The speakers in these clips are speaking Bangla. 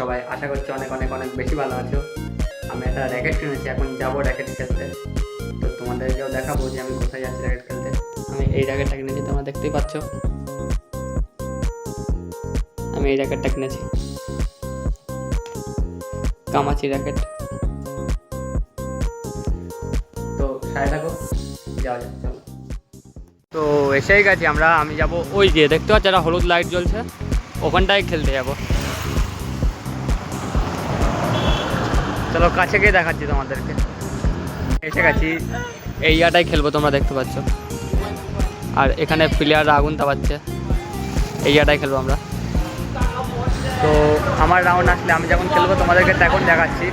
সবাই? আশা করছি অনেক অনেক অনেক বেশি ভালো আছো। আমি একটা র্যাকেট কিনেছি, এখন যাব র্যাকেট খেলতে। তো তোমাদেরকেও দেখাবো যে আমি কোথায় যাচ্ছি র্যাকেট খেলতে। আমি এই র্যাকেটটা কিনেছি, তোমরা দেখতেই পাচ্ছ। আমি এই র্যাকেটটা কিনেছি। কামাচি র্যাকেট তো সাথে থাকো। তো এসেই গেছি আমরা, আমি যাব ওই যে, দেখতে পাচ্ছ একটা হলুদ লাইট জ্বলছে, ওখানটায় খেলতে যাব। চলো, কাছে গিয়ে দেখাচ্ছি তোমাদেরকে। এসে গেছি, এই ইয়াটাই খেলব, তোমরা দেখতে পাচ্ছ। আর এখানে প্লেয়াররা আগুন তাপাচ্ছে, এই ইয়াটাই খেলব আমরা। তো আমার রাউন্ড আসলে, আমি যখন খেলব, তোমাদেরকে তখন দেখাচ্ছি।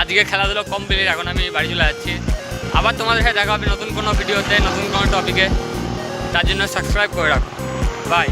আজকে খেলাধুলো কমপ্লিট এখন আমি বাড়ি চলে যাচ্ছি। আবার তোমাদের সাথে দেখা হবে নতুন কোনো ভিডিওতে, নতুন কোনো টপিকে তার জন্য সাবস্ক্রাইব করে রাখো। বাই